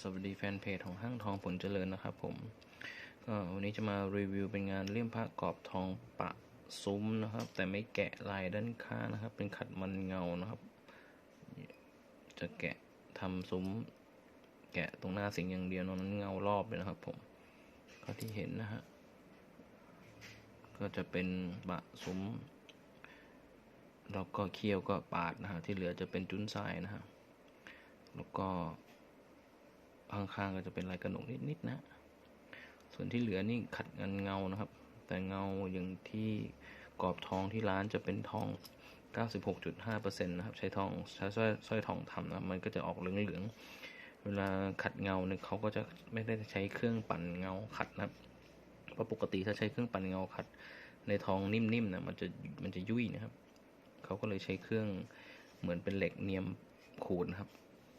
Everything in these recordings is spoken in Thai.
สวัสดีแฟนเพจของห้างทองผลเจริญนะครับผมก็วันนี้จะมารีวิวเป็นงานเลี่ยมพระกรอบทองปะซุ้มนะครับ แต่ไม่แกะลายด้านข้างนะครับ เป็นขัดมันเงานะครับ จะแกะทำซุ้ม แกะตรงหน้าสิงอย่างเดียวนอกนั้นเงารอบเลยนะครับ ผมก็ที่เห็นนะฮะก็จะเป็นบะซุ้มแล้วก็เคี้ยวก็ปาดนะฮะที่เหลือจะเป็นจุ้นทรายนะฮะแล้วก็ ข้างๆก็จะเป็นลายกระหนกนิดๆนะ ส่วนที่เหลือนี่ขัดกันเงานะครับ แต่เงาอย่างที่กรอบทองที่ร้านจะเป็นทอง 96.5%นะครับใช้ทองใช้สร้อยสร้อยทองทำนะมันก็จะออกเหลืองๆ เวลาขัดเงาเนี่ยเขาก็จะไม่ได้ใช้เครื่องปั่นเงาขัดนะครับเพราะปกติถ้าใช้เครื่องปั่นเงาขัด ในทองนิ่มๆนะมันจะมันจะยุ่ยนะครับเขาก็เลยใช้เครื่องเหมือนเป็นเหล็กเนียมขูดนะครับ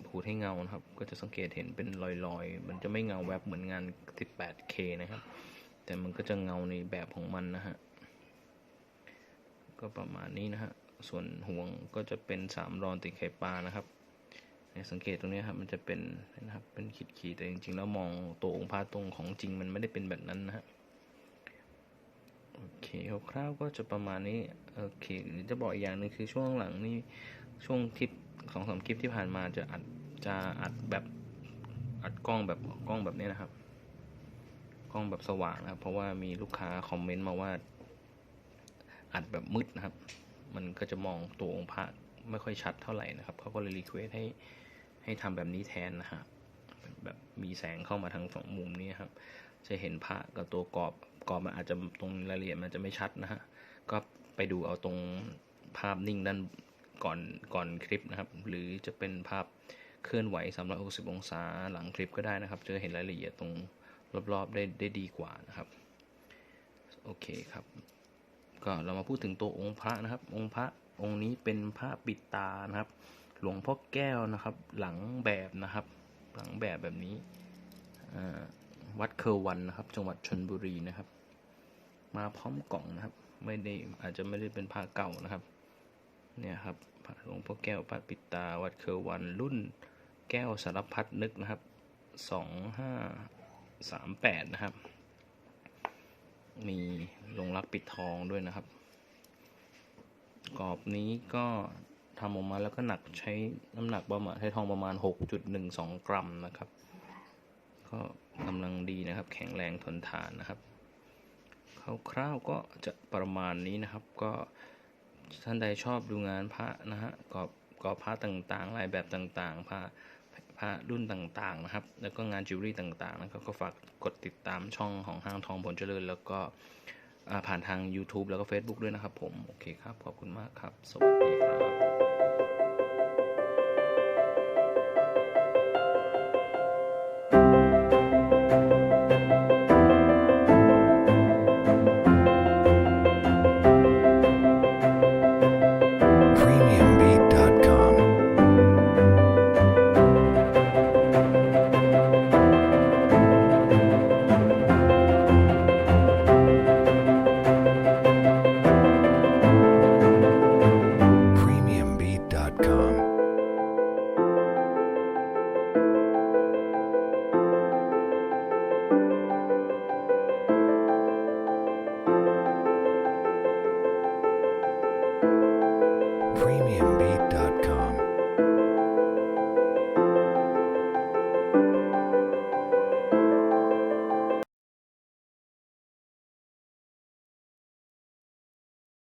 ขูดให้เงานะครับ ก็จะสังเกตเห็นเป็นรอยๆ มันจะไม่เงาแวบเหมือนงาน 18K นะครับ แต่มันก็จะเงาในแบบของมันนะฮะ ก็ประมาณนี้นะฮะ ส่วนห่วงก็จะเป็นสามรอนติดไข่ปลานะครับเนี่ยสังเกตตรงนี้ครับ มันจะเป็นนะครับ เป็นขีดๆ แต่จริงๆ แล้วมองตัวองค์พระตรงของจริงมันไม่ได้เป็นแบบนั้นนะฮะ คคร่าวๆก็จะประมาณนี้โอเคหรือจะบอกอีกอย่างหนึ่งคือช่วงหลังนี่ช่วงคลิปสองสามคลิปที่ผ่านมาจะอัดจะอัดแบบอัดกล้องแบบกล้องแบบนี้นะครับ กล้องแบบสว่างนะครับ เพราะว่ามีลูกค้าคอมเมนต์มาว่า อัดแบบมืดนะครับ มันก็จะมองตัวองค์พระไม่ค่อยชัดเท่าไหร่นะครับเขาก็เลยรีเควสให้ให้ทำแบบนี้แทนนะฮะแบบมีแสงเข้ามาทางสองมุมนี้ครับ จะเห็นพระกับตัวกรอบ กรอบมันอาจจะตรงรายละเอียดมันจะไม่ชัดนะฮะ ก็ไปดูเอาตรงภาพนิ่งด้านก่อนก่อนคลิปนะครับ หรือจะเป็นภาพเคลื่อนไหว 360 องศาหลังคลิปก็ได้นะครับ จะเห็นรายละเอียดตรงรอบๆได้ได้ดีกว่านะครับ โอเคครับ ก็เรามาพูดถึงตัวองค์พระนะครับ องค์พระองค์นี้เป็นพระปิดตานะครับ หลวงพ่อแก้วนะครับ หลังแบบนะครับ หลังแบบแบบนี้อ่า วัดเคอร์วันนะครับ จังหวัดชนบุรีนะครับ มาพร้อมกล่องนะครับ ไม่ได้อาจจะไม่ได้เป็นผ้าเก่านะครับ เนี่ยครับพระหลวงพ่อแก้วพระปิตา วัดเคอร์วัน รุ่นแก้วสารพัดนึกนะครับสองห้าสามแปดนะครับ มีลงรักปิดทองด้วยนะครับ กรอบนี้ก็ทำออกมาแล้วก็หนักใช้น้ำหนักประมาณใช้ทองประมาณ 6.12 กรัมนะครับ ก็ำลังดีนะครับ แข็งแรงทนทานนะครับคร่าวๆก็จะประมาณนี้นะครับ ก็ท่านใดชอบดูงานพระนะฮะกรอบกรอบพระต่างๆลายแบบต่างๆพระพระรุ่นต่างๆนะครับ แล้วก็งานจิวเวลรี่ต่างๆนะครับก็ฝากกดติดตามช่องของห้างทองผลเจริญ แล้วก็ผ่านทาง YouTube แล้วก็ Facebook ด้วยนะครับผม โอเคครับ ขอบคุณมากครับ สวัสดีครับ be done.